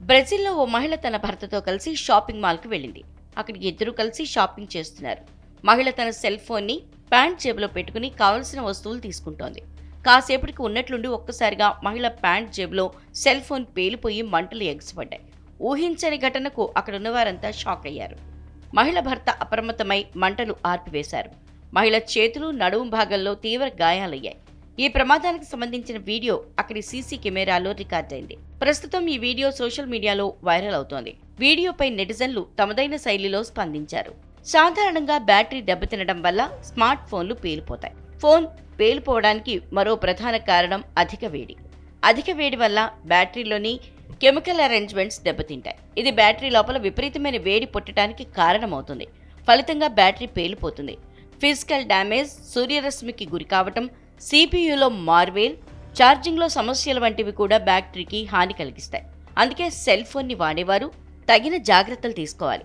బ్రెజిల్లో ఓ మహిళ తన భర్తతో కలిసి షాపింగ్ మాల్కి వెళ్ళింది. అక్కడికి ఇద్దరు కలిసి షాపింగ్ చేస్తున్నారు. మహిళ తన సెల్ ఫోన్ని ప్యాంట్ జేబులో పెట్టుకుని కావలసిన వస్తువులు తీసుకుంటోంది. కాసేపటికి ఉన్నట్లుండి ఒక్కసారిగా మహిళ ప్యాంట్ జేబులో సెల్ ఫోన్ పేలిపోయి మంటలు ఎగిసిపడ్డాయి. ఊహించని ఘటనకు అక్కడున్న వారంతా షాక్ అయ్యారు. మహిళ భర్త అప్రమత్తమై మంటలు ఆర్పివేశారు. మహిళ చేతులు నడుము భాగంలో తీవ్ర గాయాలయ్యాయి. ఈ ప్రమాదానికి సంబంధించిన వీడియో అక్కడి సీసీ కెమెరాలో రికార్డైంది ప్రస్తుతం ఈ వీడియో సోషల్ మీడియాలో వైరల్ అవుతోంది. వీడియోపై నెటిజన్లు తమదైన శైలిలో స్పందించారు. సాధారణంగా బ్యాటరీ దెబ్బతినడం వల్ల స్మార్ట్ ఫోన్లు పేలిపోతాయి. ఫోన్ పేలిపోవడానికి మరో ప్రధాన కారణం అధిక వేడి. అధిక వేడి వల్ల బ్యాటరీలోని కెమికల్ అరేంజ్మెంట్స్ దెబ్బతింటాయి. ఇది బ్యాటరీ లోపల విపరీతమైన వేడి పుట్టడానికి కారణమవుతుంది. ఫలితంగా బ్యాటరీ పేలిపోతుంది. ఫిజికల్ డ్యామేజ్ సూర్యరశ్మికి గురి కావటం సిపియులో మార్వేల్ ఛార్జింగ్లో సమస్యలు వంటివి కూడా బ్యాటరీకి హాని కలిగిస్తాయి. అందుకే సెల్ ఫోన్ని వాడేవారు తగిన జాగ్రత్తలు తీసుకోవాలి.